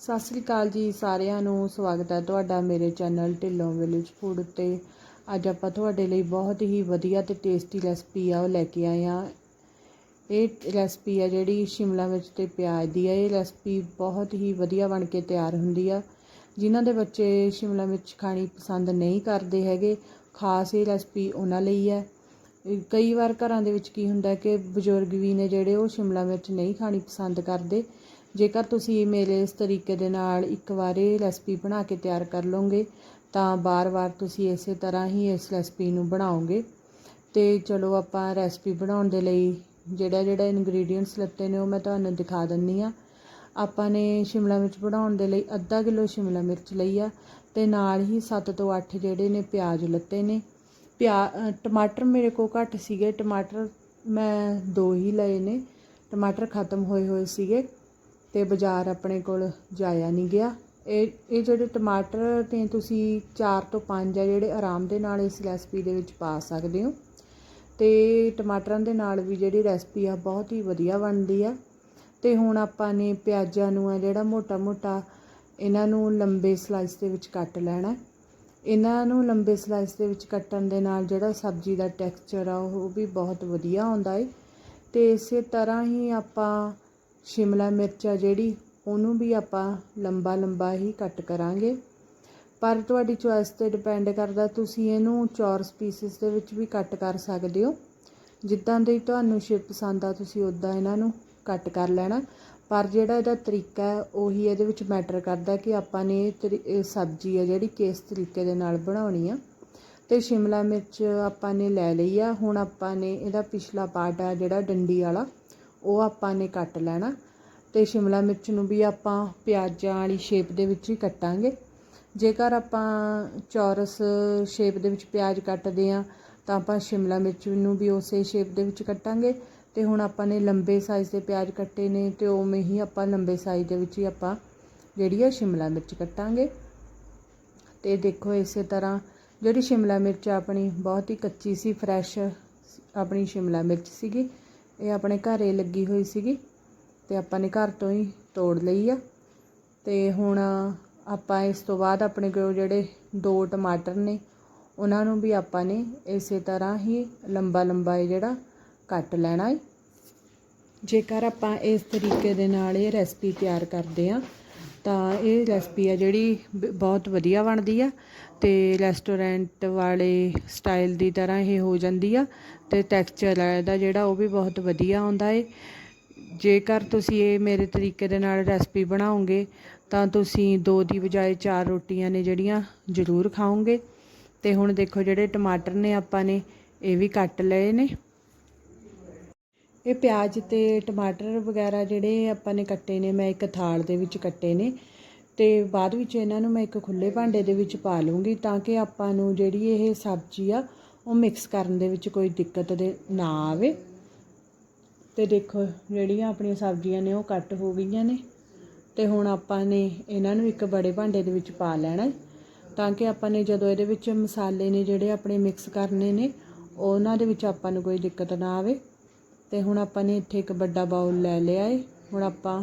ਸਤਿ ਸ੍ਰੀ ਅਕਾਲ ਜੀ ਸਾਰਿਆਂ ਨੂੰ, ਸਵਾਗਤ ਹੈ ਤੁਹਾਡਾ ਮੇਰੇ ਚੈਨਲ ਢਿੱਲੋਂ ਵਿਲੇਜ ਫੂਡ ਉੱਤੇ ਅੱਜ ਆਪਾਂ ਤੁਹਾਡੇ ਲਈ ਬਹੁਤ ਹੀ ਵਧੀਆ ਤੇ ਟੇਸਟੀ ਰੈਸਪੀ ਆ, ਉਹ ਲੈ ਕੇ ਆਏ ਆ ਇਹ ਰੈਸਪੀ ਆ ਜਿਹੜੀ ਸ਼ਿਮਲਾ ਮਿਰਚ ਤੇ ਪਿਆਜ਼ ਦੀ ਆ। ਇਹ ਰੈਸਪੀ ਬਹੁਤ ਹੀ ਵਧੀਆ ਬਣ ਕੇ ਤਿਆਰ ਹੁੰਦੀ ਆ। ਜਿਨ੍ਹਾਂ ਦੇ ਬੱਚੇ ਸ਼ਿਮਲਾ ਮਿਰਚ ਖਾਣੀ ਪਸੰਦ ਨਹੀਂ ਕਰਦੇ ਹੈਗੇ, ਖਾਸ ਇਹ ਰੈਸਪੀ ਉਹਨਾਂ ਲਈ ਹੈ ਕਈ ਵਾਰ ਘਰਾਂ ਦੇ ਵਿੱਚ ਕੀ ਹੁੰਦਾ ਕਿ ਬਜ਼ੁਰਗ ਵੀ ਨੇ ਜਿਹੜੇ ਉਹ ਸ਼ਿਮਲਾ ਮਿਰਚ ਨਹੀਂ ਖਾਣੀ ਪਸੰਦ ਕਰਦੇ। ਜੇਕਰ ਤੁਸੀਂ ਮੇਰੇ ਇਸ ਤਰੀਕੇ ਦੇ ਨਾਲ ਇੱਕ ਵਾਰ ਇਹ ਰੈਸਪੀ ਬਣਾ ਕੇ ਤਿਆਰ ਕਰ ਲਓਗੇ, ਤਾਂ ਬਾਰ-ਬਾਰ ਤੁਸੀਂ ਇਸੇ ਤਰ੍ਹਾਂ ਹੀ ਇਸ ਰੈਸਪੀ ਨੂੰ ਬਣਾਓਗੇ। ਤੇ ਚਲੋ ਆਪਾਂ ਰੈਸਪੀ ਬਣਾਉਣ ਦੇ ਲਈ ਜਿਹੜਾ ਜਿਹੜਾ ਇਨਗਰੀਡੀਅੰਟਸ ਲੱਤੇ ਨੇ, ਉਹ ਮੈਂ ਤੁਹਾਨੂੰ ਦਿਖਾ ਦਿੰਨੀ ਆ। ਆਪਾਂ ਨੇ ਸ਼ਿਮਲਾ ਮਿਰਚ ਬਣਾਉਣ ਦੇ ਲਈ ਅੱਧਾ ਕਿਲੋ ਸ਼ਿਮਲਾ ਮਿਰਚ ਲਈ ਆ, ਤੇ ਨਾਲ ਹੀ 7 ਤੋਂ 8 ਜਿਹੜੇ ਨੇ ਪਿਆਜ਼ ਲੱਤੇ ਨੇ। ਪਿਆ ਟਮਾਟਰ ਮੇਰੇ ਕੋਲ ਘੱਟ ਸੀਗੇ, ਟਮਾਟਰ ਮੈਂ ਦੋ ਹੀ ਲਏ ਨੇ, ਟਮਾਟਰ ਖਤਮ ਹੋਏ ਹੋਏ ਸੀਗੇ। ਅਤੇ ਬਾਜ਼ਾਰ ਆਪਣੇ ਕੋਲ ਜਾਇਆ ਨਹੀਂ ਗਿਆ। ਇਹ ਇਹ ਜਿਹੜੇ ਟਮਾਟਰ ਤੇ ਤੁਸੀਂ ਚਾਰ ਤੋਂ ਪੰਜ ਆ ਜਿਹੜੇ ਆਰਾਮ ਦੇ ਨਾਲ ਇਸ ਰੈਸਪੀ ਦੇ ਵਿੱਚ ਪਾ ਸਕਦੇ ਹੋ। ਅਤੇ ਟਮਾਟਰਾਂ ਦੇ ਨਾਲ ਵੀ ਜਿਹੜੀ ਰੈਸਪੀ ਆ ਬਹੁਤ ਹੀ ਵਧੀਆ ਬਣਦੀ ਆ। ਅਤੇ ਹੁਣ ਆਪਾਂ ਨੇ ਪਿਆਜ਼ਾਂ ਨੂੰ ਆ ਜਿਹੜਾ ਮੋਟਾ-ਮੋਟਾ ਇਹਨਾਂ ਨੂੰ ਲੰਬੇ ਸਲਾਈਸ ਦੇ ਵਿੱਚ ਕੱਟ ਲੈਣਾ। ਇਹਨਾਂ ਨੂੰ ਲੰਬੇ ਸਲਾਈਸ ਦੇ ਵਿੱਚ ਕੱਟਣ ਦੇ ਨਾਲ ਜਿਹੜਾ ਸਬਜ਼ੀ ਦਾ ਟੈਕਸਚਰ ਆ ਉਹ ਵੀ ਬਹੁਤ ਵਧੀਆ ਆਉਂਦਾ ਏ। ਅਤੇ ਇਸੇ ਤਰ੍ਹਾਂ ਹੀ ਆਪਾਂ ਸ਼ਿਮਲਾ ਮਿਰਚ ਆ ਜਿਹੜੀ, ਉਹਨੂੰ ਵੀ ਆਪਾਂ ਲੰਬਾ ਲੰਬਾ ਹੀ ਕੱਟ ਕਰਾਂਗੇ। ਪਰ ਤੁਹਾਡੀ ਚੋਇਸ ਤੇ ਡਿਪੈਂਡ ਕਰਦਾ, ਤੁਸੀਂ ਇਹਨੂੰ ਚੌਰਸ ਪੀਸਿਸ ਦੇ ਵਿੱਚ ਵੀ ਕੱਟ ਕਰ ਸਕਦੇ ਹੋ। ਜਿੱਦਾਂ ਦੀ ਤੁਹਾਨੂੰ ਸ਼ੇਪ ਪਸੰਦ ਆ, ਤੁਸੀਂ ਉਦਾਂ ਇਹਨਾਂ ਨੂੰ ਕੱਟ ਕਰ ਲੈਣਾ। ਪਰ ਜਿਹੜਾ ਇਹਦਾ ਤਰੀਕਾ ਹੈ, ਉਹੀ ਇਹਦੇ ਵਿੱਚ ਮੈਟਰ ਕਰਦਾ ਕਿ ਆਪਾਂ ਨੇ ਇਹ ਤਰੀ- ਇਹ ਸਬਜ਼ੀ ਹੈ ਜਿਹੜੀ ਕਿਸ ਤਰੀਕੇ ਦੇ ਨਾਲ ਬਣਾਉਣੀ ਆ। ਤੇ ਸ਼ਿਮਲਾ ਮਿਰਚ ਆਪਾਂ ਨੇ ਲੈ ਲਈ ਆ, ਹੁਣ ਆਪਾਂ ਨੇ ਇਹਦਾ ਪਿਛਲਾ ਪਾਰਟ ਆ ਜਿਹੜਾ ਡੰਡੀ ਵਾਲਾ। ਉਹ ਆਪਾਂ ਨੇ ਕੱਟ ਲੈਣਾ ਤੇ ਸ਼ਿਮਲਾ ਮਿਰਚ ਨੂੰ ਵੀ ਆਪਾਂ ਪਿਆਜ਼ਾਂ ਵਾਲੀ ਸ਼ੇਪ ਦੇ ਵਿੱਚ ਹੀ ਕੱਟਾਂਗੇ। ਜੇਕਰ ਆਪਾਂ ਚੌਰਸ ਸ਼ੇਪ ਦੇ ਵਿੱਚ ਪਿਆਜ਼ ਕੱਟਦੇ ਆ ਤਾਂ ਆਪਾਂ ਸ਼ਿਮਲਾ ਮਿਰਚ ਨੂੰ ਵੀ ਉਸੇ ਸ਼ੇਪ ਦੇ ਵਿੱਚ ਕੱਟਾਂਗੇ ਤੇ ਹੁਣ ਆਪਾਂ ਨੇ ਲੰਬੇ ਸਾਈਜ਼ ਦੇ ਪਿਆਜ਼ ਕੱਟੇ ਨੇ ਤੇ ਉਵੇਂ ਹੀ ਆਪਾਂ ਲੰਬੇ ਸਾਈਜ਼ ਦੇ ਵਿੱਚ ਹੀ ਆਪਾਂ ਜਿਹੜੀ ਆ ਸ਼ਿਮਲਾ ਮਿਰਚ ਕੱਟਾਂਗੇ। ਤੇ ਦੇਖੋ ਇਸੇ ਤਰ੍ਹਾਂ ਜਿਹੜੀ ਸ਼ਿਮਲਾ ਮਿਰਚ ਆਪਣੀ ਬਹੁਤ ਹੀ ਕੱਚੀ ਸੀ ਫਰੈਸ਼ ਆਪਣੀ ਸ਼ਿਮਲਾ ਮਿਰਚ ਸੀਗੀ। ਇਹ ਆਪਣੇ ਘਰੇ ਲੱਗੀ ਹੋਈ ਸੀਗੀ ਤੇ ਆਪਾਂ ਨੇ ਘਰ ਤੋਂ ਹੀ ਤੋੜ ਲਈ ਆ। ਤੇ ਹੁਣ ਆਪਾਂ ਇਸ ਤੋਂ ਬਾਅਦ ਆਪਣੇ ਕੋਲ ਜਿਹੜੇ ਦੋ ਟਮਾਟਰ ਨੇ, ਉਹਨਾਂ ਨੂੰ ਵੀ ਆਪਾਂ ਨੇ ਇਸੇ ਤਰ੍ਹਾਂ ਹੀ ਲੰਬਾ ਲੰਬਾ ਇਹ ਜਿਹੜਾ ਕੱਟ ਲੈਣਾ ਹੈ ਜੇਕਰ ਆਪਾਂ ਇਸ ਤਰੀਕੇ ਦੇ ਨਾਲ ਇਹ ਰੈਸਪੀ ਤਿਆਰ ਕਰਦੇ ਆ ਤਾਂ ਇਹ ਰੈਸਪੀ ਆ ਜਿਹੜੀ ਬ- ਬਹੁਤ ਵਧੀਆ ਬਣਦੀ ਆ ਤੇ ਰੈਸਟੋਰੈਂਟ ਵਾਲੇ ਸਟਾਈਲ ਦੀ ਤਰ੍ਹਾਂ ਇਹ ਹੋ ਜਾਂਦੀ ਆ ਤੇ ਟੈਕਸਚਰ ਹੈ ਇਹਦਾ ਜਿਹੜਾ ਉਹ ਵੀ ਬਹੁਤ ਵਧੀਆ ਆਉਂਦਾ ਏ। ਜੇਕਰ ਤੁਸੀਂ ਇਹ ਮੇਰੇ ਤਰੀਕੇ ਦੇ ਨਾਲ ਰੈਸਪੀ ਬਣਾਓਗੇ, ਤਾਂ ਤੁਸੀਂ ਦੋ ਦੀ ਬਜਾਏ ਚਾਰ ਰੋਟੀਆਂ ਨੇ ਜਿਹੜੀਆਂ ਜ਼ਰੂਰ ਖਾਓਗੇ। ਤੇ ਹੁਣ ਦੇਖੋ ਜਿਹੜੇ ਟਮਾਟਰ ਨੇ ਆਪਾਂ ਨੇ, ਇਹ ਵੀ ਕੱਟ ਲਏ ਨੇ। ਇਹ ਪਿਆਜ਼ ਤੇ ਟਮਾਟਰ ਵਗੈਰਾ ਜਿਹੜੇ ਆਪਾਂ ਨੇ ਕੱਟੇ ਨੇ, ਮੈਂ ਇੱਕ ਥਾਲ ਦੇ ਵਿੱਚ ਕੱਟੇ ਨੇ ਤੇ ਬਾਅਦ ਵਿੱਚ ਇਹਨਾਂ ਨੂੰ ਮੈਂ ਇੱਕ ਖੁੱਲੇ ਭਾਂਡੇ ਦੇ ਵਿੱਚ ਪਾ ਲੂੰਗੀ ਤਾਂ ਕਿ ਆਪਾਂ ਨੂੰ ਜਿਹੜੀ ਇਹ ਸਬਜ਼ੀ ਆ, ਉਹ ਮਿਕਸ ਕਰਨ ਦੇ ਵਿੱਚ ਕੋਈ ਦਿੱਕਤ ਦੇ ਨਾ ਆਵੇ। ਤੇ ਦੇਖੋ ਜਿਹੜੀਆਂ ਆਪਣੀਆਂ ਸਬਜ਼ੀਆਂ ਨੇ, ਉਹ ਕੱਟ ਹੋ ਗਈਆਂ ਨੇ ਤੇ ਹੁਣ ਆਪਾਂ ਨੇ ਇਹਨਾਂ ਨੂੰ ਇੱਕ ਬੜੇ ਭਾਂਡੇ ਦੇ ਵਿੱਚ ਪਾ ਲੈਣਾ ਤਾਂ ਕਿ ਆਪਾਂ ਨੇ ਜਦੋਂ ਇਹਦੇ ਵਿੱਚ ਮਸਾਲੇ ਨੇ ਜਿਹੜੇ ਆਪਣੇ ਮਿਕਸ ਕਰਨੇ ਨੇ, ਉਹਨਾਂ ਦੇ ਵਿੱਚ ਆਪਾਂ ਨੂੰ ਕੋਈ ਦਿੱਕਤ ਨਾ ਆਵੇ। ਤੇ ਹੁਣ ਆਪਾਂ ਨੇ ਇੱਥੇ ਇੱਕ ਵੱਡਾ ਬਾਉਲ ਲੈ ਲਿਆ ਏ। ਹੁਣ ਆਪਾਂ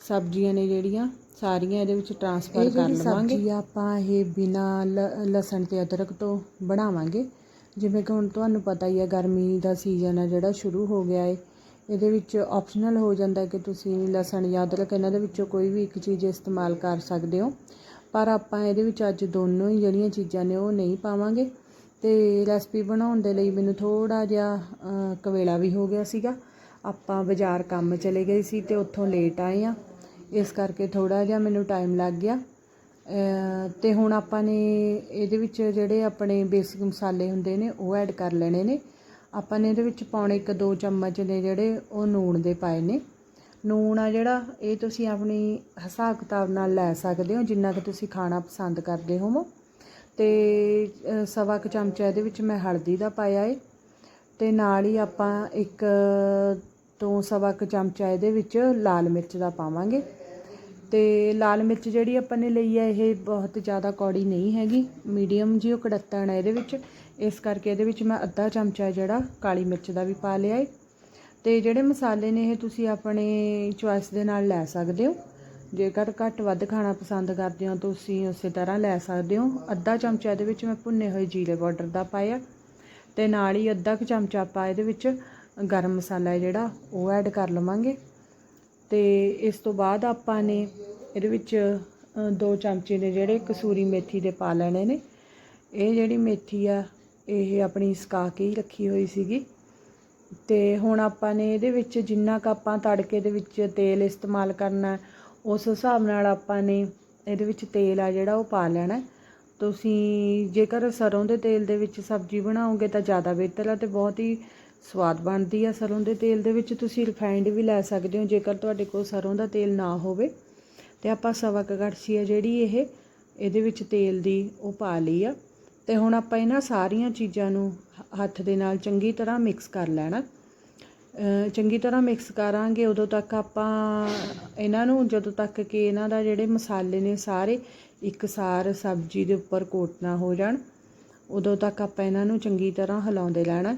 ਸਬਜ਼ੀਆਂ ਨੇ ਜਿਹੜੀਆਂ ਸਾਰੀਆਂ ਇਹਦੇ ਵਿੱਚ ਟਰਾਂਸਫਰ ਕਰ ਲਵਾਂਗੇ। ਸਬਜ਼ੀ ਆਪਾਂ ਇਹ ਬਿਨਾ ਲਸਣ ਤੇ ਅਦਰਕ ਤੋਂ ਬਣਾਵਾਂਗੇ। ਜਿਵੇਂ ਕਿ ਹੁਣ ਤੁਹਾਨੂੰ ਪਤਾ ਹੀ ਹੈ ਗਰਮੀ ਦਾ ਸੀਜ਼ਨ ਹੈ ਜਿਹੜਾ ਸ਼ੁਰੂ ਹੋ ਗਿਆ ਏ। ਇਹਦੇ ਵਿੱਚ ਆਪਸ਼ਨਲ ਹੋ ਜਾਂਦਾ ਕਿ ਤੁਸੀਂ ਲਸਣ ਜਾਂ ਅਦਰਕ ਇਹਨਾਂ ਦੇ ਵਿੱਚੋਂ ਕੋਈ ਵੀ ਇੱਕ ਚੀਜ਼ ਇਸਤੇਮਾਲ ਕਰ ਸਕਦੇ ਹੋ। ਪਰ ਆਪਾਂ ਇਹਦੇ ਵਿੱਚ ਅੱਜ ਦੋਨੋਂ ਹੀ ਜਿਹੜੀਆਂ ਚੀਜ਼ਾਂ ਨੇ ਉਹ ਨਹੀਂ ਪਾਵਾਂਗੇ। ਅਤੇ ਰੈਸਪੀ ਬਣਾਉਣ ਦੇ ਲਈ ਮੈਨੂੰ ਥੋੜ੍ਹਾ ਜਿਹਾ ਅ, ਕਵੇਲਾ ਵੀ ਹੋ ਗਿਆ ਸੀਗਾ। ਆਪਾਂ ਬਾਜ਼ਾਰ ਕੰਮ ਚਲੇ ਗਏ ਸੀ ਅਤੇ ਉੱਥੋਂ ਲੇਟ ਆਏ ਆ ਇਸ ਕਰਕੇ ਥੋੜ੍ਹਾ ਜਿਹਾ ਮੈਨੂੰ ਟਾਈਮ ਲੱਗ ਗਿਆ। ਅਤੇ ਹੁਣ ਆਪਾਂ ਨੇ ਇਹਦੇ ਵਿੱਚ ਜਿਹੜੇ ਆਪਣੇ ਬੇਸਿਕ ਮਸਾਲੇ ਹੁੰਦੇ ਨੇ ਉਹ ਐਡ ਕਰ ਲੈਣੇ ਨੇ। ਆਪਾਂ ਨੇ ਇਹਦੇ ਵਿੱਚ ਪਾਉਣੇ ਇੱਕ ਦੋ ਚਮਚ ਨੇ ਜਿਹੜੇ ਉਹ ਨੂਣ ਦੇ ਪਾਏ ਨੇ। ਨੂਣ ਆ ਜਿਹੜਾ ਇਹ ਤੁਸੀਂ ਆਪਣੀ ਹਿਸਾਬ ਕਿਤਾਬ ਨਾਲ ਲੈ ਸਕਦੇ ਹੋ ਜਿੰਨਾ ਕਿ ਤੁਸੀਂ ਖਾਣਾ ਪਸੰਦ ਕਰਦੇ ਹੋਵੋ। ਤੇ ਸਵਾ ਕੁ ਚਮਚਾ ਇਹਦੇ ਵਿੱਚ ਮੈਂ ਹਲਦੀ ਦਾ ਪਾਇਆ ਏ। ਤੇ ਨਾਲ ਹੀ ਆਪਾਂ ਇੱਕ, ਤੋਂ ਸਵਾ ਕੁ ਚਮਚਾ ਇਹਦੇ ਵਿੱਚ ਲਾਲ ਮਿਰਚ ਦਾ ਪਾਵਾਂਗੇ। ਤੇ ਲਾਲ ਮਿਰਚ ਜਿਹੜੀ ਆਪਾਂ ਨੇ ਲਈ ਹੈ, ਇਹ ਬਹੁਤ ਜ਼ਿਆਦਾ ਕੌੜੀ ਨਹੀਂ ਹੈਗੀ। ਮੀਡੀਅਮ ਜਿਹੀ ਉਹ ਕੜੱਤਣ ਹੈ ਇਹਦੇ ਵਿੱਚ। ਇਸ ਕਰਕੇ ਇਹਦੇ ਵਿੱਚ ਮੈਂ ਅੱਧਾ ਚਮਚਾ ਜਿਹੜਾ ਕਾਲੀ ਮਿਰਚ ਦਾ ਵੀ ਪਾ ਲਿਆ ਏ। ਤੇ ਜਿਹੜੇ ਮਸਾਲੇ ਨੇ, ਇਹ ਤੁਸੀਂ ਆਪਣੇ ਚੁਆਇਸ ਦੇ ਨਾਲ ਲੈ ਸਕਦੇ ਹੋ। ਜੇਕਰ ਘੱਟ ਵੱਧ ਖਾਣਾ ਪਸੰਦ ਕਰਦੇ ਹੋ, ਤੁਸੀਂ ਉਸੇ ਤਰ੍ਹਾਂ ਲੈ ਸਕਦੇ ਹੋ। ਅੱਧਾ ਚਮਚਾ ਇਹਦੇ ਵਿੱਚ ਮੈਂ ਭੁੰਨੇ ਹੋਏ ਜੀਰੇ ਪਾਊਡਰ ਦਾ ਪਾਇਆ। ਤੇ ਨਾਲ ਹੀ ਅੱਧਾ ਕੁ ਚਮਚਾ ਆਪਾਂ ਇਹਦੇ ਵਿੱਚ ਗਰਮ ਮਸਾਲਾ ਹੈ ਜਿਹੜਾ, ਉਹ ਐਡ ਕਰ ਲਵਾਂਗੇ। ਤੇ ਇਸ ਤੋਂ ਬਾਅਦ ਆਪਾਂ ਨੇ ਇਹਦੇ ਵਿੱਚ ਦੋ ਚਮਚੇ ਨੇ ਜਿਹੜੇ ਕਸੂਰੀ ਮੇਥੀ ਦੇ ਪਾ ਲੈਣੇ ਨੇ। ਇਹ ਜਿਹੜੀ ਮੇਥੀ ਆ, ਇਹ ਆਪਣੀ ਸੁਕਾ ਕੇ ਹੀ ਰੱਖੀ ਹੋਈ ਸੀਗੀ। ਤੇ ਹੁਣ ਆਪਾਂ ਨੇ ਇਹਦੇ ਵਿੱਚ ਜਿੰਨਾ ਕੁ ਆਪਾਂ ਤੜਕੇ ਦੇ ਵਿੱਚ ਤੇਲ ਇਸਤੇਮਾਲ ਕਰਨਾ ਉਸ ਹਿਸਾਬ ਨਾਲ ਆਪਾਂ ਨੇ ਇਹਦੇ ਵਿੱਚ ਤੇਲ ਆ ਜਿਹੜਾ ਉਹ ਪਾ ਲੈਣਾ ਤੁਸੀਂ ਜੇਕਰ ਸਰੋਂ ਦੇ ਤੇਲ ਦੇ ਵਿੱਚ ਸਬਜ਼ੀ ਬਣਾਓਗੇ ਤਾਂ ਜ਼ਿਆਦਾ ਬਿਹਤਰ ਹੈ ਤੇ ਬਹੁਤ ਹੀ ਸਵਾਦ ਬਣਦੀ ਆ ਸਰੋਂ ਦੇ ਤੇਲ ਦੇ ਵਿੱਚ। ਤੁਸੀਂ ਰਿਫਾਈਨਡ ਵੀ ਲੈ ਸਕਦੇ ਹੋ ਜੇਕਰ ਤੁਹਾਡੇ ਕੋਲ ਸਰੋਂ ਦਾ ਤੇਲ ਨਾ ਹੋਵੇ। ਤੇ ਆਪਾਂ ਸਵਾ ਕੁ ਕੜਛੀ ਆ ਜਿਹੜੀ ਇਹ, ਇਹਦੇ ਵਿੱਚ ਤੇਲ ਦੀ ਉਹ ਪਾ ਲਈ ਆ। ਤੇ ਹੁਣ ਆਪਾਂ ਇਹਨਾਂ ਸਾਰੀਆਂ ਚੀਜ਼ਾਂ ਨੂੰ ਹੱਥ ਦੇ ਨਾਲ ਚੰਗੀ ਤਰ੍ਹਾਂ ਮਿਕਸ ਕਰ ਲੈਣਾ। ਚੰਗੀ ਤਰ੍ਹਾਂ ਮਿਕਸ ਕਰਾਂਗੇ, ਉਦੋਂ ਤੱਕ ਆਪਾਂ ਇਹਨਾਂ ਨੂੰ, ਜਦੋਂ ਤੱਕ ਕਿ ਇਹਨਾਂ ਦਾ ਜਿਹੜੇ ਮਸਾਲੇ ਨੇ ਸਾਰੇ ਇੱਕਸਾਰ ਸਬਜ਼ੀ ਦੇ ਉੱਪਰ ਕੋਟ ਨਾ ਹੋ ਜਾਣ, ਉਦੋਂ ਤੱਕ ਆਪਾਂ ਇਹਨਾਂ ਨੂੰ ਚੰਗੀ ਤਰ੍ਹਾਂ ਹਿਲਾਉਂਦੇ ਰਹਿਣਾ।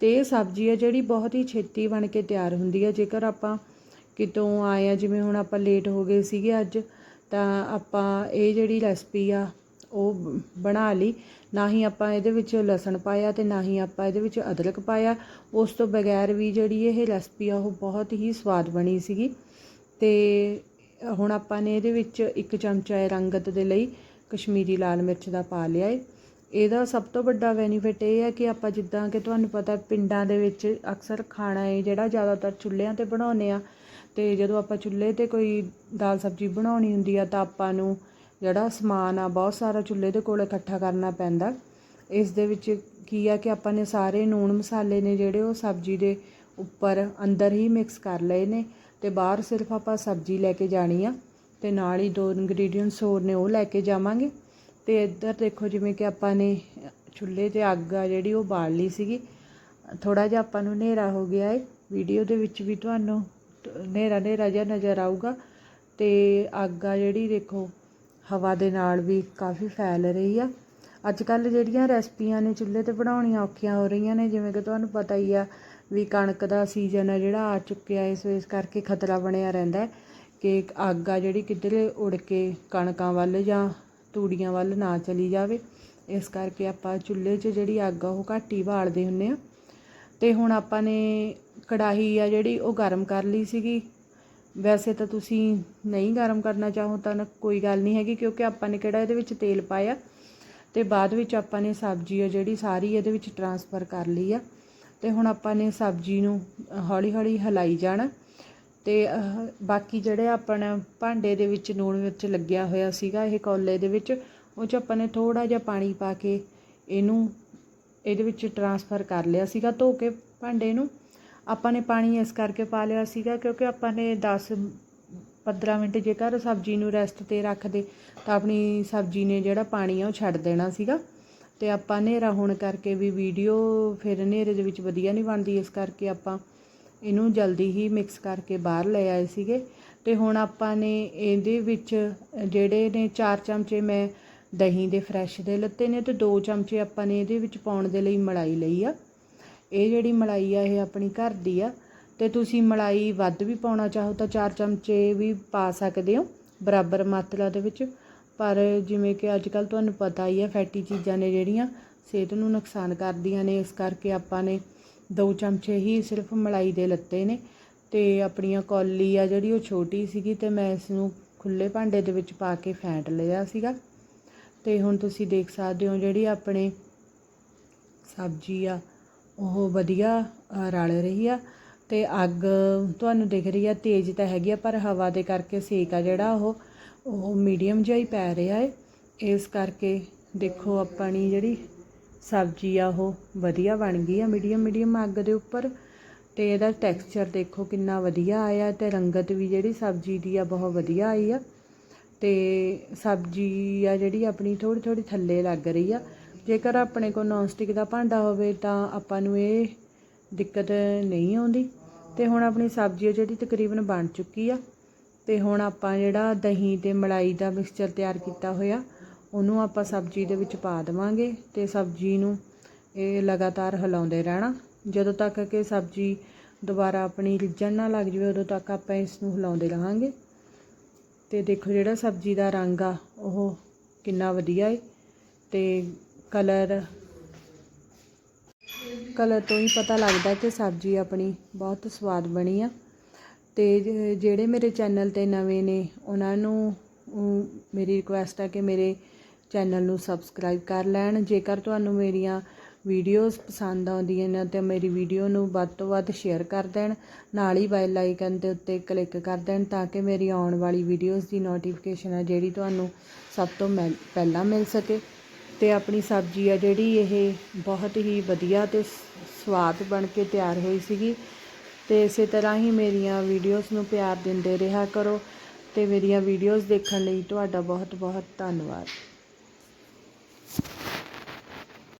ਤੇ ਇਹ ਸਬਜ਼ੀ ਹੈ ਜਿਹੜੀ ਬਹੁਤ ਹੀ ਛੇਤੀ ਬਣ ਕੇ ਤਿਆਰ ਹੁੰਦੀ ਹੈ ਜੇਕਰ ਆਪਾਂ ਕਿਤੋਂ ਆਏ ਆ, ਜਿਵੇਂ ਹੁਣ ਆਪਾਂ ਲੇਟ ਹੋ ਗਏ ਸੀਗੇ ਅੱਜ, ਤਾਂ ਆਪਾਂ ਇਹ ਜਿਹੜੀ ਰੈਸਪੀ ਆ ਉਹ ਬਣਾ ਲਈ। ਨਾ ਹੀ ਆਪਾਂ ਇਹਦੇ ਵਿੱਚ ਲਸਣ ਪਾਇਆ ਤੇ ਨਾ ਹੀ ਆਪਾਂ ਇਹਦੇ ਵਿੱਚ ਅਦਰਕ ਪਾਇਆ। ਉਸ ਤੋਂ ਬਗੈਰ ਵੀ ਜਿਹੜੀ ਇਹ ਰੈਸਪੀ ਆ, ਉਹ ਬਹੁਤ ਹੀ ਸਵਾਦ ਬਣੀ ਸੀਗੀ। ਤੇ ਹੁਣ ਆਪਾਂ ਨੇ ਇਹਦੇ ਵਿੱਚ ਇੱਕ ਚਮਚਾ ਇਹ ਰੰਗਤ ਦੇ ਲਈ ਕਸ਼ਮੀਰੀ ਲਾਲ ਮਿਰਚ ਦਾ ਪਾ ਲਿਆ ਏ। ਇਹਦਾ ਸਭ ਤੋਂ ਵੱਡਾ ਬੈਨੀਫਿਟ ਇਹ ਹੈ ਕਿ ਆਪਾਂ ਜਿੱਦਾਂ ਕਿ ਤੁਹਾਨੂੰ ਪਤਾ ਪਿੰਡਾਂ ਦੇ ਵਿੱਚ ਅਕਸਰ ਖਾਣਾ ਹੈ ਜਿਹੜਾ ਜ਼ਿਆਦਾਤਰ ਚੁੱਲ੍ਹਿਆਂ ਤੇ ਬਣਾਉਂਦੇ ਆ। ਤੇ ਜਦੋਂ ਆਪਾਂ ਚੁੱਲ੍ਹੇ ਤੇ ਕੋਈ ਦਾਲ ਸਬਜ਼ੀ ਬਣਾਉਣੀ ਹੁੰਦੀ ਆ ਤਾਂ ਆਪਾਂ ਨੂੰ ਜਿਹੜਾ ਸਮਾਨ ਆ, ਬਹੁਤ ਸਾਰਾ ਚੁੱਲ੍ਹੇ ਦੇ ਕੋਲ ਇਕੱਠਾ ਕਰਨਾ ਪੈਂਦਾ। ਇਸ ਦੇ ਵਿੱਚ ਕੀ ਆ ਕਿ ਆਪਾਂ ਨੇ ਸਾਰੇ ਲੂਣ ਮਸਾਲੇ ਨੇ ਜਿਹੜੇ ਉਹ ਸਬਜ਼ੀ ਦੇ ਉੱਪਰ ਅੰਦਰ ਹੀ ਮਿਕਸ ਕਰ ਲਏ ਨੇ ਤੇ ਬਾਹਰ ਸਿਰਫ ਆਪਾਂ ਸਬਜ਼ੀ ਲੈ ਕੇ ਜਾਣੀ ਆ ਤੇ ਨਾਲ ਹੀ ਦੋ ਇੰਗਰੀਡੀਅੰਟਸ ਹੋਰ ਨੇ ਉਹ ਲੈ ਕੇ ਜਾਵਾਂਗੇ। ਤੇ ਇੱਧਰ ਦੇਖੋ ਜਿਵੇਂ ਕਿ ਆਪਾਂ ਨੇ ਚੁੱਲ੍ਹੇ ਤੇ ਅੱਗ ਆ ਜਿਹੜੀ ਉਹ ਬਾਲ ਲਈ ਸੀਗੀ। ਥੋੜਾ ਜਿਹਾ ਆਪਾਂ ਨੂੰ ਹਨੇਰਾ ਹੋ ਗਿਆ ਏ। ਵੀਡੀਓ ਦੇ ਵਿੱਚ ਵੀ ਤੁਹਾਨੂੰ ਹਨੇਰਾ ਹਨੇਰਾ ਜਿਹਾ ਨਜ਼ਰ ਆਊਗਾ। ਤੇ ਅੱਗ ਆ ਜਿਹੜੀ ਦੇਖੋ ਹਵਾ ਦੇ ਨਾਲ ਵੀ ਕਾਫੀ ਫੈਲ ਰਹੀ ਆ। ਅੱਜ ਕੱਲ੍ਹ ਜਿਹੜੀਆਂ ਰੈਸਪੀਆਂ ਨੇ ਚੁੱਲ੍ਹੇ ਤੇ ਬਣਾਉਣੀਆਂ ਔਖੀਆਂ ਹੋ ਰਹੀਆਂ ਨੇ, ਜਿਵੇਂ ਕਿ ਤੁਹਾਨੂੰ ਪਤਾ ਹੀ ਆ ਵੀ ਕਣਕ ਦਾ ਸੀਜ਼ਨ ਆ ਜਿਹੜਾ ਆ ਚੁੱਕਿਆ ਇਸ ਇਸ ਕਰਕੇ ਖਤਰਾ ਬਣਿਆ ਰਹਿੰਦਾ ਕਿ ਅੱਗ ਆ ਜਿਹੜੀ ਕਿੱਧਰੇ ਉੜ ਕੇ ਕਣਕਾਂ ਵੱਲ ਜਾਂ ਤੂੜੀਆਂ ਵੱਲ ਨਾ ਚਲੀ ਜਾਵੇ। ਇਸ ਕਰਕੇ ਆਪਾਂ ਚੁੱਲ੍ਹੇ 'ਚ ਜਿਹੜੀ ਅੱਗ ਆ ਉਹ ਘੱਟ ਹੀ ਬਾਲਦੇ ਹੁੰਨੇ ਆ ਤੇ ਹੁਣ ਆਪਾਂ ਨੇ ਕੜਾਹੀ ਆ ਜਿਹੜੀ ਉਹ ਗਰਮ ਕਰ ਲਈ ਸੀਗੀ। ਵੈਸੇ ਤਾਂ ਤੁਸੀਂ ਨਹੀਂ ਗਰਮ ਕਰਨਾ ਚਾਹੋ ਤਾਂ ਕੋਈ ਗੱਲ ਨਹੀਂ ਹੈਗੀ, ਕਿਉਂਕਿ ਆਪਾਂ ਨੇ ਕਿਹੜਾ ਇਹਦੇ ਵਿੱਚ ਤੇਲ ਪਾਇਆ ਤੇ ਬਾਅਦ ਵਿੱਚ ਆਪਾਂ ਨੇ ਸਬਜ਼ੀ ਆ ਜਿਹੜੀ ਸਾਰੀ ਇਹਦੇ ਵਿੱਚ ਟਰਾਂਸਫਰ ਕਰ ਲਈ ਆ ਤੇ ਹੁਣ ਆਪਾਂ ਨੇ ਸਬਜ਼ੀ ਨੂੰ ਹੌਲੀ ਹੌਲੀ ਹਿਲਾਈ ਜਾਣਾ ਤੇ ਬਾਕੀ ਜਿਹੜੇ ਆਪਣਾ ਭਾਂਡੇ ਦੇ ਵਿੱਚ ਨੂਣ ਵਿੱਚ ਲੱਗਿਆ ਹੋਇਆ ਸੀਗਾ ਇਹ ਕੌਲੇ ਦੇ ਵਿੱਚ, ਉਹ 'ਚ ਆਪਾਂ ਨੇ ਥੋੜਾ ਜਿਹਾ ਪਾਣੀ ਪਾ ਕੇ ਇਹਨੂੰ ਇਹਦੇ ਵਿੱਚ ਟਰਾਂਸਫਰ ਕਰ ਲਿਆ ਸੀਗਾ ਧੋ ਕੇ ਭਾਂਡੇ ਨੂੰ ਆਪਾਂ ਨੇ ਪਾਣੀ ਇਸ ਕਰਕੇ ਪਾ ਲਿਆ ਸੀਗਾ ਕਿਉਂਕਿ ਆਪਾਂ ਨੇ 10 15 ਮਿੰਟ ਜੇਕਰ ਸਬਜ਼ੀ ਨੂੰ ਰੈਸਟ ਤੇ ਰੱਖਦੇ ਤਾਂ ਆਪਣੀ ਸਬਜ਼ੀ ਨੇ ਜਿਹੜਾ ਪਾਣੀ ਆ ਉਹ ਛੱਡ ਦੇਣਾ ਸੀਗਾ। ਤੇ ਆਪਾਂ ਹਨੇਰਾ ਹੋਣ ਕਰਕੇ ਵੀ ਵੀਡੀਓ ਫਿਰ ਹਨੇਰੇ ਦੇ ਵਿੱਚ ਵਧੀਆ ਨਹੀਂ ਬਣਦੀ, ਇਸ ਕਰਕੇ ਆਪਾਂ ਇਹਨੂੰ ਜਲਦੀ ਹੀ ਮਿਕਸ ਕਰਕੇ ਬਾਹਰ ਲੈ ਆਏ ਸੀਗੇ। ਤੇ ਹੁਣ ਆਪਾਂ ਨੇ ਇਹਦੇ ਵਿੱਚ ਜਿਹੜੇ ਨੇ 4 ਚਮਚੇ ਮੈਂ ਦਹੀਂ ਦੇ ਫਰੈਸ਼ ਦੇ ਲੱਤੇ ਨੇ ਤੇ 2 ਚਮਚੇ ਆਪਾਂ ਨੇ ਇਹਦੇ ਵਿੱਚ ਪਾਉਣ ਦੇ ਲਈ ਮਲਾਈ ਲਈ ਆ। ਇਹ ਜਿਹੜੀ ਮਲਾਈ ਆ, ਇਹ ਆਪਣੀ ਘਰ ਦੀ ਆ। ਤੇ ਤੁਸੀਂ ਮਲਾਈ ਵੱਧ ਵੀ ਪਾਉਣਾ ਚਾਹੋ ਤਾਂ 4 ਚਮਚੇ ਵੀ ਪਾ ਸਕਦੇ ਹੋ, ਬਰਾਬਰ ਮਾਤਰਾ ਦੇ ਵਿੱਚ। ਪਰ ਜਿਵੇਂ ਕਿ ਅੱਜ ਕੱਲ ਤੁਹਾਨੂੰ ਪਤਾ ਹੀ ਆ, ਫੈਟੀ ਚੀਜ਼ਾਂ ਨੇ ਜਿਹੜੀਆਂ ਸਿਹਤ ਨੂੰ ਨੁਕਸਾਨ ਕਰਦੀਆਂ ਨੇ। ਇਸ ਕਰਕੇ ਆਪਾਂ ਨੇ ਦੋ ਚਮਚੇ ਹੀ ਸਿਰਫ ਮਲਾਈ ਦੇ ਲੱਤੇ ਨੇ। ਤੇ ਆਪਣੀਆਂ ਕੌਲੀ ਆ ਜਿਹੜੀ ਉਹ ਛੋਟੀ ਸੀਗੀ ਤੇ ਮੈਂ ਇਸ ਨੂੰ ਖੁੱਲੇ ਭਾਂਡੇ ਦੇ ਵਿੱਚ ਪਾ ਕੇ ਫੈਂਟ ਲਿਆ ਸੀਗਾ। ਤੇ ਹੁਣ ਤੁਸੀਂ ਦੇਖ ਸਕਦੇ ਹੋ ਜਿਹੜੀ ਆਪਣੇ ਸਬਜ਼ੀ ਆ ਉਹ ਵਧੀਆ ਰਲ ਰਹੀ ਆ ਅਤੇ ਅੱਗ ਤੁਹਾਨੂੰ ਦਿਖ ਰਹੀ ਆ, ਤੇਜ਼ ਤਾਂ ਹੈਗੀ ਆ, ਪਰ ਹਵਾ ਦੇ ਕਰਕੇ ਸੇਕ ਆ ਜਿਹੜਾ ਉਹ ਉਹ ਮੀਡੀਅਮ ਜਿਹਾ ਹੀ ਪੈ ਰਿਹਾ ਏ। ਇਸ ਕਰਕੇ ਦੇਖੋ ਆਪਣੀ ਜਿਹੜੀ ਸਬਜ਼ੀ ਆ ਉਹ ਵਧੀਆ ਬਣ ਗਈ ਆ ਮੀਡੀਅਮ ਮੀਡੀਅਮ ਅੱਗ ਦੇ ਉੱਪਰ। ਤੇ ਇਹਦਾ ਟੈਕਸਚਰ ਦੇਖੋ ਕਿੰਨਾ ਵਧੀਆ ਆਇਆ ਤੇ ਰੰਗਤ ਵੀ ਜਿਹੜੀ ਸਬਜ਼ੀ ਦੀ ਆ ਬਹੁਤ ਵਧੀਆ ਆਈ ਆ। ਤੇ ਸਬਜ਼ੀ ਆ ਜਿਹੜੀ ਆਪਣੀ ਥੋੜੀ ਥੋੜੀ ਥੱਲੇ ਲੱਗ ਰਹੀ ਆ। ਜੇਕਰ ਆਪਣੇ ਕੋਲ ਨੌਨਸਟਿਕ ਦਾ ਭਾਂਡਾ ਹੋਵੇ ਤਾਂ ਆਪਾਂ ਨੂੰ ਇਹ ਦਿੱਕਤ ਨਹੀਂ ਆਉਂਦੀ। ਤੇ ਹੁਣ ਆਪਣੀ ਸਬਜ਼ੀ ਆ ਜਿਹੜੀ ਤਕਰੀਬਨ ਬਣ ਚੁੱਕੀ ਆ। ਤੇ ਹੁਣ ਆਪਾਂ ਜਿਹੜਾ ਦਹੀਂ ਤੇ ਮਲਾਈ ਦਾ ਮਿਕਸਚਰ ਤਿਆਰ ਕੀਤਾ ਹੋਇਆ, ਉਹਨੂੰ ਆਪਾਂ ਸਬਜ਼ੀ ਦੇ ਵਿੱਚ ਪਾ ਦੇਵਾਂਗੇ ਤੇ ਸਬਜ਼ੀ ਨੂੰ ਇਹ ਲਗਾਤਾਰ ਹਿਲਾਉਂਦੇ ਰਹਿਣਾ। ਜਦੋਂ ਤੱਕ ਕਿ ਸਬਜ਼ੀ ਦੁਬਾਰਾ ਆਪਣੀ ਰਿੱਝਣ ਨਾ ਲੱਗ ਜਾਵੇ, ਉਦੋਂ ਤੱਕ ਆਪਾਂ ਇਸ ਨੂੰ ਹਿਲਾਉਂਦੇ ਰਹਾਂਗੇ। ਤੇ ਦੇਖੋ ਜਿਹੜਾ ਸਬਜ਼ੀ ਦਾ ਰੰਗ ਆ, ਉਹ ਕਿੰਨਾ ਵਧੀਆ ਏ। ਤੇ ਕਲਰ। ਕਲਰ ਤੋਂ ਹੀ ਪਤਾ ਲੱਗਦਾ ਕਿ ਸਬਜ਼ੀ ਆਪਣੀ ਬਹੁਤ ਸਵਾਦ ਬਣੀ ਆ। ਤੇ ਜ- ਜਿਹੜੇ ਮੇਰੇ ਚੈਨਲ ਤੇ ਨਵੇਂ ਨੇ, ਉਹਨਾਂ ਨੂੰ ਮੇਰੀ ਰਿਕੁਐਸਟ ਆ ਕਿ ਮੇਰੇ ਚੈਨਲ ਨੂੰ ਸਬਸਕ੍ਰਾਈਬ ਕਰ ਲੈਣ। ਜੇਕਰ ਤੁਹਾਨੂੰ ਮੇਰੀਆਂ ਵੀਡੀਓਜ਼ ਪਸੰਦ ਆਉਂਦੀਆਂ ਨੇ, ਤਾਂ ਮੇਰੀ ਵੀਡੀਓ ਨੂੰ ਵੱਧ ਤੋਂ ਵੱਧ ਸ਼ੇਅਰ ਕਰ ਦੇਣ। ਨਾਲ ਹੀ ਬੈਲ ਆਈਕਨ ਦੇ ਉੱਤੇ ਕਲਿੱਕ ਕਰ ਦੇਣ, ਤਾਂ ਕਿ ਮੇਰੀ ਆਉਣ ਵਾਲੀ ਵੀਡੀਓਜ਼ ਦੀ ਨੋਟੀਫਿਕੇਸ਼ਨ ਆ ਜਿਹੜੀ ਤੁਹਾਨੂੰ ਸਭ ਤੋਂ ਮੈਲ- ਪਹਿਲਾਂ ਮਿਲ ਸਕੇ। ਤੇ ਆਪਣੀ ਸਬਜ਼ੀ ਆ ਜਿਹੜੀ ਇਹ ਬਹੁਤ ਹੀ ਵਧੀਆ ਤੇ ਸ- ਸਵਾਦ ਬਣ ਕੇ ਤਿਆਰ ਹੋਈ ਸੀਗੀ। ਤੇ ਇਸੇ ਤਰ੍ਹਾਂ ਹੀ ਮੇਰੀਆਂ ਵੀਡੀਓਜ਼ ਨੂੰ ਪਿਆਰ ਦਿੰਦੇ ਰਿਹਾ ਕਰੋ ਤੇ ਮੇਰੀਆਂ ਵੀਡੀਓਜ਼ ਦੇਖਣ ਲਈ ਤੁਹਾਡਾ ਬਹੁਤ ਬਹੁਤ ਧੰਨਵਾਦ।